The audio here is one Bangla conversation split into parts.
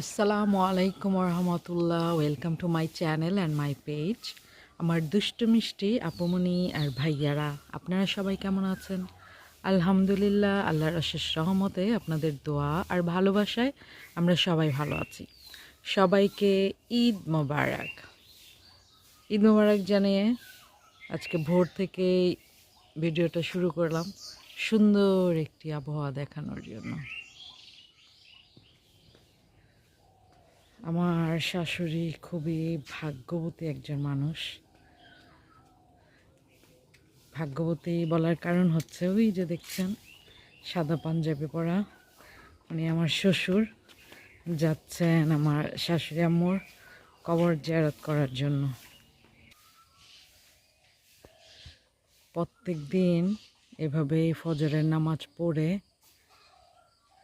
আসসালামু আলাইকুম রহমতুল্লাহ welcome to my channel and my page আমার দুষ্ট মিষ্টি আপুমনি আর ভাইয়ারা, আপনারা সবাই কেমন আছেন? আলহামদুলিল্লাহ, আল্লাহর অশেষ রহমতে আপনাদের দোয়া আর ভালোবাসায় আমরা সবাই ভালো আছি। সবাইকে ঈদ মোবারক। ঈদ মোবারক জানিয়ে আজকে ভোর থেকে ভিডিওটা শুরু করলাম। সুন্দর একটি আবহাওয়া দেখানোর জন্য। আমার শাশুড়ি খুবই ভাগ্যবতী একজন মানুষ। ভাগ্যবতী বলার কারণ হচ্ছে ওই যে দেখছেন, সাদা পাঞ্জাবি পরা। উনি আমার শ্বশুর, যাচ্ছেন আমার শাশুড়ি আম্মুর কবর জিয়ারত করার জন্য। প্রত্যেক দিন এভাবে ফজরের নামাজ পড়ে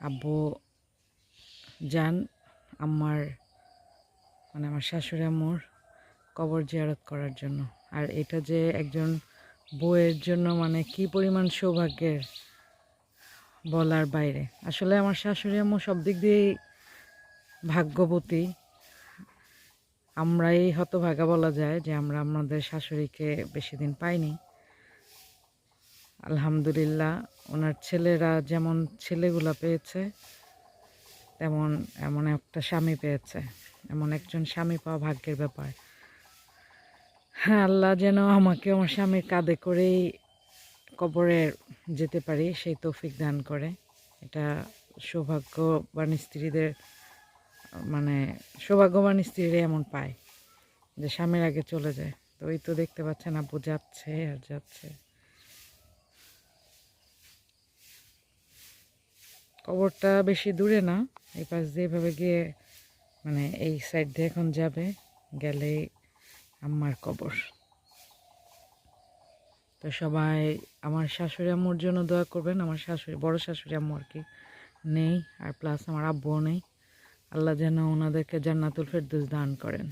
আব্বু যান আমার মানে আমার শাশুড়ি আম্মুর কবর জিয়ারত করার জন্য। আর এটা যে একজন বউয়ের জন্য মানে কি পরিমাণ সৌভাগ্যের বলার বাইরে। আসলে আমার শাশুড়ি আম্মু সব দিক দিয়েই ভাগ্যবতী। আমরাই হতভাগা বলা যায় যে আমরা আমাদের শাশুড়িকে বেশি দিন পাইনি। আলহামদুলিল্লাহ, ওনার ছেলেরা যেমন ছেলেগুলা পেয়েছে তেমন, এমন একটা স্বামী পেয়েছে। এমন একজন স্বামী পাওয়া ভাগ্যের ব্যাপার। হ্যাঁ আল্লাহ যেন আমাকে আমার স্বামীর কাঁধে করেই কবরে যেতে পারি, সেই তৌফিক দান করে। এটা সৌভাগ্যবান স্ত্রীদের মানে সৌভাগ্যবান স্ত্রীরা এমন পায় যে স্বামীর আগে চলে যায়। তো ওই তো দেখতে পাচ্ছেন আপু যাচ্ছে আর যাচ্ছে। কবরটা বেশি দূরে না এই পাশ দিয়ে এভাবে গিয়ে মানে এই সাইড দিয়ে এখন যাবে গেলে আম্মার কবর। তো সবাই, আমার শাশুড়ি আম্মুর জন্য দোয়া করবেন, আমার শাশুড়ি, বড় শাশুড়ি আম্মু আর কি নেই, আর প্লাস আমার আব্বুও নেই। আল্লাহ যেন ওনাদেরকে জান্নাতুল ফেরদৌস দান করেন।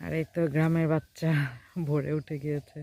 আর এই তো গ্রামের বাচ্চা ভরে উঠে গিয়েছে।